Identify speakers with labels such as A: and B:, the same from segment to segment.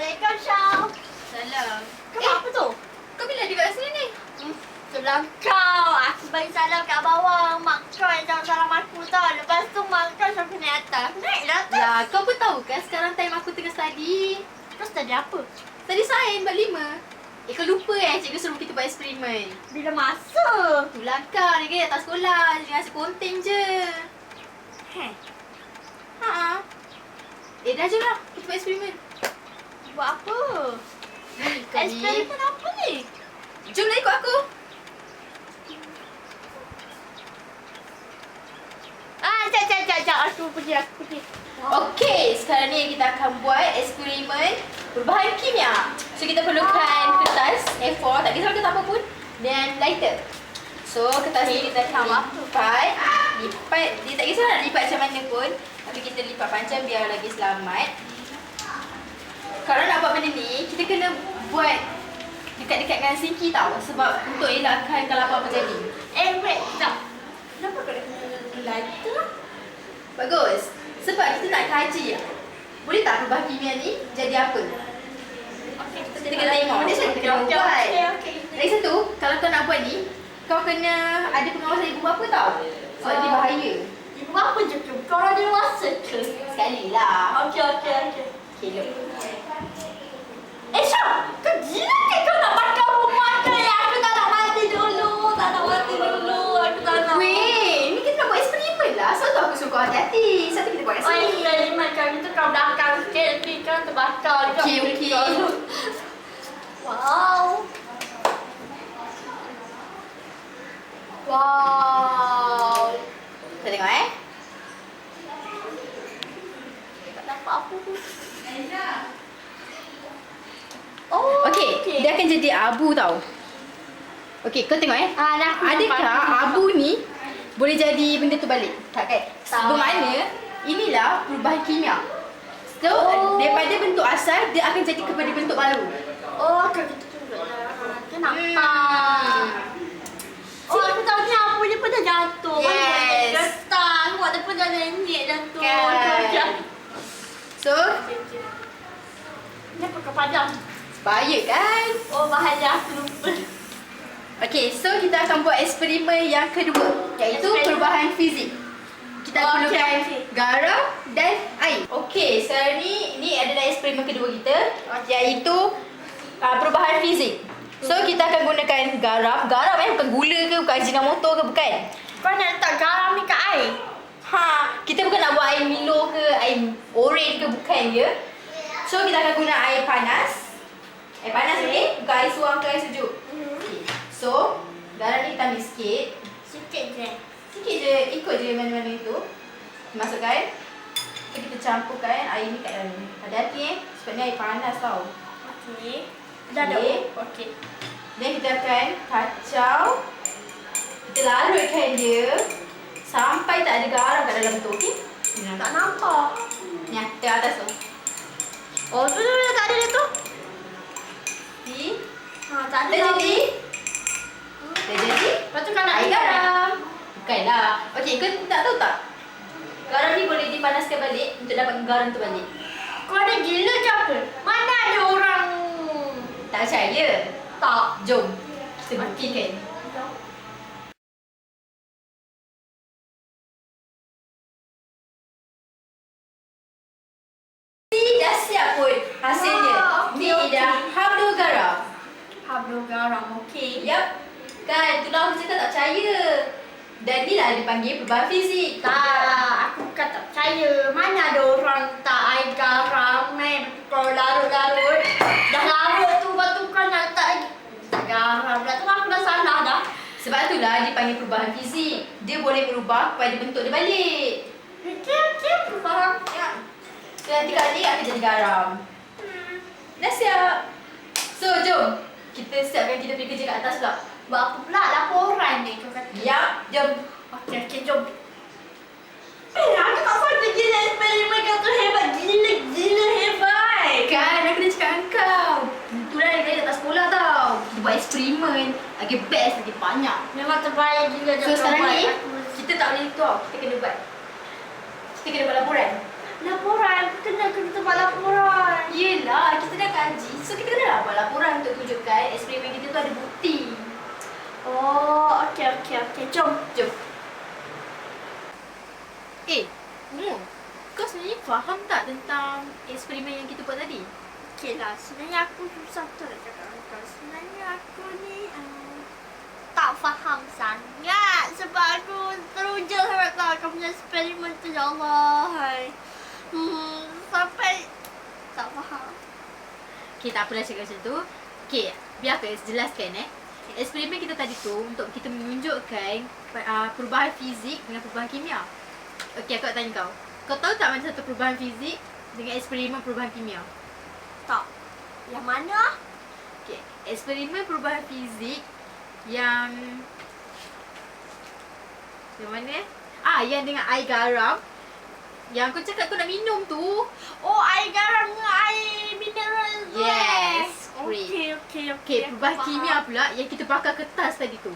A: Assalamualaikum, Syah.
B: Salam.
A: Kau apa tu?
B: Kau bila ada kat sini ni?
A: Hmm, Salam kau. Aku bagi salam kat bawah. Mak kau yang jangan salam aku tau. Lepas tu mak kau sampai naik atas. Naiklah atas.
B: Ya, kau pun tahu kan sekarang time aku tengah study.
A: Terus tadi apa?
B: Tadi sains bab lima. Eh, kau lupa eh cikgu suruh kita buat eksperimen.
A: Bila masa?
B: Itulah kau, kata atas sekolah. Dia kasi konten je.
A: Heh.
B: Ha. Eh, dah je lah. Kita buat eksperimen.
A: Buat apa? Eksperimen apa ni?
B: Jomlah ikut aku.
A: Ah, cak, cak, cak, cak. Aku pergi, aku pergi.
B: Okey, sekarang ni kita akan buat eksperimen berbahan kimia. So kita perlukan kertas A4, tak kisah kertas apa pun dan lighter. So kertas ni kita akan lipat, lipat, dia tak kisah nak lipat macam mana pun, tapi kita lipat panjang biar lagi selamat. Kalau nak buat benda ni, kita kena buat dekat-dekat dengan sinki tau sebab untuk elakkan kalau apa-apa jadi.
A: Eh, wait, sekejap. Kenapa kau dah kena lighter?
B: Bagus. Sebab kita nak kaji Boleh tak perubahan kimia ni jadi apa?
A: Okey,
B: Kita kena tengok. Dia saya kena buat.
A: okey, okey.
B: Lagi satu, kalau kau nak buat ni, kau kena ada pengawasan ibu bapa tau. Sebab dia
A: Ah.
B: bahaya.
A: Ibu apa je tu? Kau orang dewasa ke?
B: Sekali lah.
A: Okey, okey, okey.
B: Okay, look.
A: Eh, Syah! Kau gila ke kau nak pakai rumah ke? Ya, aku tak nak mati dulu. Tak nak mati dulu. Aku tak nak.
B: Weh, ni kita nak buat eksperimen lah. Sebab tu aku suruh kau hati-hati. Satu kita buat kat
A: Oh, eksperimen kau itu kau belakang sikit. Tapi kau terbakar dekat
B: Okey,
A: mulut
B: okey.
A: kau. Wow. Wow.
B: Kita tengok eh.
A: Tak apa pun. Oh,
B: Okey, dia akan jadi abu tau. Okey, kau tengok eh.
A: Ah, dah
B: Adakah
A: nampak.
B: abu ni boleh jadi benda tu balik? Tak kan?
A: Tak.
B: Bermakna inilah perubahan kimia. So,
A: Oh.
B: daripada bentuk asal dia akan jadi kepada bentuk baru.
A: Oh, kau gitu juga lah. Kenapa?
B: Hmm.
A: Oh, aku tahu ni apa dia pun dah jatuh.
B: Yes.
A: Getah. Aku dia pun dah jatuh.
B: Kan.
A: Okey, okey.
B: So,
A: Okey, okey. Ni apa kau padam?
B: Bahaya kan?
A: Oh, bahaya aku lupa.
B: Okey, so kita akan buat eksperimen yang kedua iaitu
A: Eksperimen.
B: perubahan fizik. Kita
A: Oh,
B: perlukan
A: okey.
B: garam dan air. Okey, sekarang ni ni adalah eksperimen kedua kita iaitu uh, perubahan fizik. So kita akan gunakan garam. Garam eh bukan gula ke, bukan ajinomoto ke, bukan.
A: Kau nak letak garam ni kat air?
B: Ha, kita bukan nak buat air Milo ke, air orange ke, bukan ya. So kita akan guna air panas. Air panas okey, bukan air suam ke air sejuk. Okay. So, garam ni kita sikit.
A: Sikit je.
B: Sikit je, ikut je mana-mana itu. Masukkan. Lepas kita campurkan air ni kat dalam. Hati-hati eh, sebab ni air panas tau.
A: Okey. Dah dah.
B: Okey. Dan kita akan kacau. Kita larutkan dia sampai tak ada garam kat dalam tu, okey? Ni
A: Tak
B: nampak. Ni tengok atas tu.
A: Oh, tu tu tu, tak ada dia tu.
B: See?
A: Ha, tak ada.
B: Dah jadi? Dah jadi?
A: Lepas tu kau nak
B: Air garam. Bukanlah. Okey, kau tak tahu tak? Garam ni boleh dipanaskan balik untuk dapat garam tu balik.
A: Kau ada gila ke apa? Mana ada orang
B: Tak percaya?
A: tak?
B: Jom. Kita buktikan. Ni dah siap pun hasilnya.
A: Wah, okey,
B: Ni dah. Garam,
A: okey.
B: Yap. Kan, itulah aku cakap tak percaya. Dan ni lah dipanggil perubahan fizik.
A: Tak, aku bukan tak percaya. Mana ada orang tak air garam, eh. Kau larut-larut. Dah larut tu, lepas tu kau nak letak lagi. Tak garam dah tu aku dah salah dah.
B: Sebab itulah dipanggil perubahan fizik. Dia boleh berubah kepada bentuk dia balik.
A: Okey, okey, perubahan.
B: Ya. So nanti kali akan jadi garam. Dah siap. Kita siapkan kita pergi kerja kat atas pula.
A: Buat apa pula laporan ni kau kata?
B: Ya, jom.
A: Okey, okey, jom. Eh, aku tak sangka gila eksperimen kau tu hebat. Gila, gila hebat.
B: Kan, aku dah cakap dengan kau. Itulah yang kali datang sekolah tau. Kita buat eksperimen. Lagi best, lagi banyak.
A: Memang terbaik gila
B: So sekarang ni, kita tak boleh tu tau. Kita kena buat. Kita kena buat laporan.
A: Laporan. Kena kita buat laporan.
B: Yelah, kita dah kaji. So, kita kena buat laporan untuk tunjukkan eksperimen kita tu ada bukti.
A: Oh, okey okey okey. Jom.
B: Jom. Eh, Mu, kau sebenarnya faham tak tentang eksperimen yang kita buat tadi?
A: Okey lah. Sebenarnya aku susah tu nak cakap dengan kau. Sebenarnya aku ni uh, tak faham sangat sebab aku teruja sangat kau punya eksperimen tu ya Allah. Hai. Hmm, sampai tak faham.
B: Okay, tak apalah cakap macam tu. Okay, biar aku jelaskan eh. Eksperimen kita tadi tu untuk kita menunjukkan uh, perubahan fizik dengan perubahan kimia. Okay, aku nak tanya kau. Kau tahu tak macam satu perubahan fizik dengan eksperimen perubahan kimia?
A: Tak. Yang mana?
B: Okay, eksperimen perubahan fizik yang yang mana eh? Ah, yang dengan air garam yang kau cakap kau nak minum tu.
A: Oh, air garam dengan air mineral tu.
B: Yes,
A: eh?
B: great.
A: Okey, okey, okey.
B: Okay,
A: aku
B: perubahan kimia pula yang kita bakar kertas tadi tu.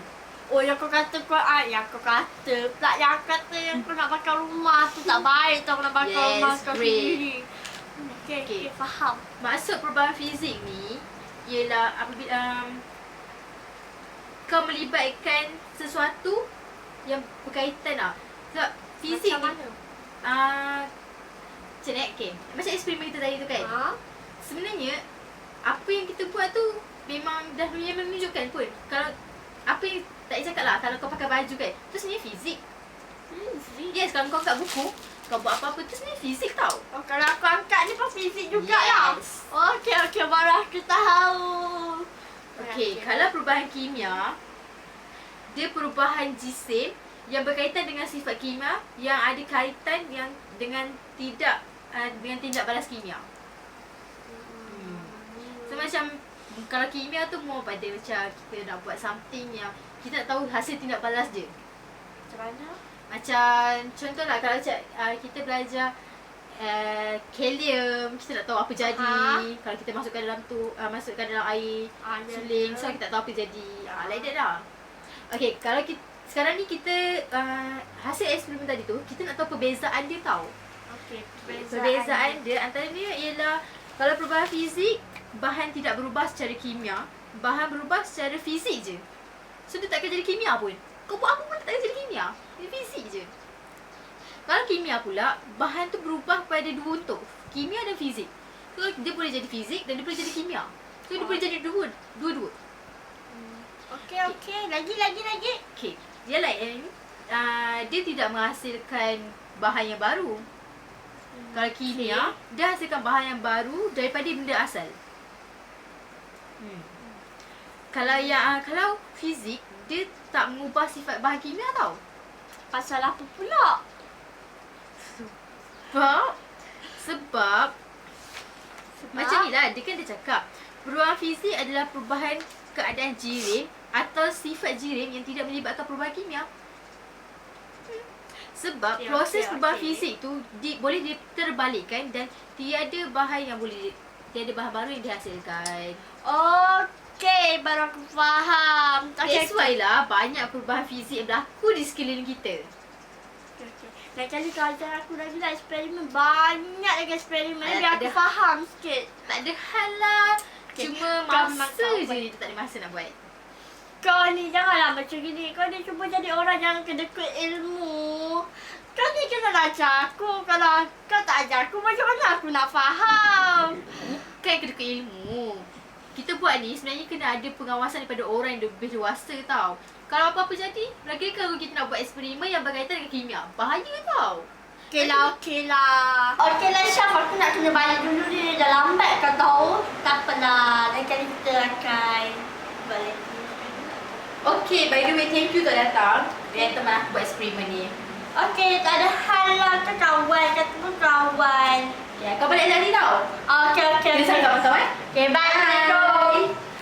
A: Oh, yang kau kata kau ah, yang kau kata pula yang kata yang kau nak bakar rumah tu tak baik tau kau nak bakar
B: Yes,
A: rumah kau
B: great.
A: sendiri. Hmm, Okey,
B: Okey.
A: okey, faham.
B: Maksud perubahan fizik ni ialah apabila um, kau melibatkan sesuatu yang berkaitan lah. Sebab fizik
A: Macam
B: ni
A: mana?
B: Uh, macam ni okay. Macam eksperimen kita tadi tu kan.
A: Ha?
B: Sebenarnya apa yang kita buat tu memang dah menunjukkan pun. Kalau apa yang tak payah cakap lah kalau kau pakai baju kan. Tu sebenarnya fizik.
A: Fizik.
B: Yes, kalau kau kat buku kau buat apa-apa tu sebenarnya fizik tau.
A: Oh, kalau aku angkat ni pun fizik jugalah.
B: Yes.
A: Okey, okey, baru aku tahu.
B: Okey, kalau perubahan kimia dia perubahan jisim yang berkaitan dengan sifat kimia yang ada kaitan yang dengan tidak uh, dengan tindak balas kimia. Hmm. So macam kalau kimia tu more pada macam kita nak buat something yang kita tak tahu hasil tindak balas dia.
A: Macam mana?
B: Macam contohlah kalau macam uh, kita belajar uh, kalium, kita tak tahu apa jadi.
A: Aha.
B: Kalau kita masukkan dalam tu uh, masukkan dalam air
A: ya
B: suling,
A: ke?
B: so kita tak tahu apa jadi. Ah, like that lah. Okay, kalau kita sekarang ni kita uh, hasil eksperimen tadi tu, kita nak tahu perbezaan dia tau.
A: Okey,
B: Perbezaan dia antara dia ialah kalau perubahan fizik, bahan tidak berubah secara kimia, bahan berubah secara fizik je. So dia takkan jadi kimia pun. Kau buat apa pun tak akan jadi kimia. Dia fizik je. Kalau kimia pula, bahan tu berubah pada dua bentuk. Kimia dan fizik. So dia boleh jadi fizik dan dia boleh jadi kimia. So dia
A: Oh.
B: boleh jadi dua, dua-dua.
A: Okey, okey. Lagi, lagi, lagi.
B: Okay. Dia lain. Uh, dia tidak menghasilkan bahan yang baru. Kalau kimia, dia hasilkan bahan yang baru daripada benda asal. Hmm. Kalau yang uh, kalau fizik, dia tak mengubah sifat bahan kimia tau.
A: Pasal apa pula?
B: Sebab sebab
A: Sebab?
B: macam ni lah, dia kan dia cakap perubahan fizik adalah perubahan keadaan jirim atau sifat jirim yang tidak melibatkan perubahan kimia. Hmm. Sebab
A: Okey,
B: proses
A: okey,
B: perubahan
A: okey.
B: fizik tu di, boleh diterbalikkan dan tiada bahan yang boleh tiada bahan baru yang dihasilkan.
A: Okey, baru aku faham. Okey,
B: That's why lah banyak perubahan fizik yang berlaku di sekeliling kita.
A: Kali kau ajar aku lagi lah eksperimen. Banyak lagi eksperimen. Biar aku faham sikit.
B: Tak ada hal lah.
A: Okey,
B: Cuma
A: kau
B: masa
A: tahu
B: je kita tak ada masa nak buat.
A: Kau ni janganlah macam gini. Kau ni cuba jadi orang yang kedekut ilmu. Kau ni kena ajar aku. Kalau kau tak ajar aku, macam mana aku nak faham?
B: Bukan kena ke ilmu. Kita buat ni sebenarnya kena ada pengawasan daripada orang yang lebih dewasa tau. Kalau apa-apa jadi, lagi kalau kita nak buat eksperimen yang berkaitan dengan kimia. Bahaya tau.
A: Okey lah, okey lah. Okey lah Syaf, aku nak kena balik dulu ni. Dah lambat kau tahu. Tak apalah. Lain kali kita akan balik.
B: Okay, by the way, thank you tak datang. Yang teman aku buat eksperimen ni.
A: Okey, tak ada hal lah. Kau kawan. Kata pun kawan.
B: Ya, kau balik tadi tau.
A: Okey, okey.
B: Kita
A: okey.
B: sama kawan-kawan.
A: Okay, bye. Assalamualaikum.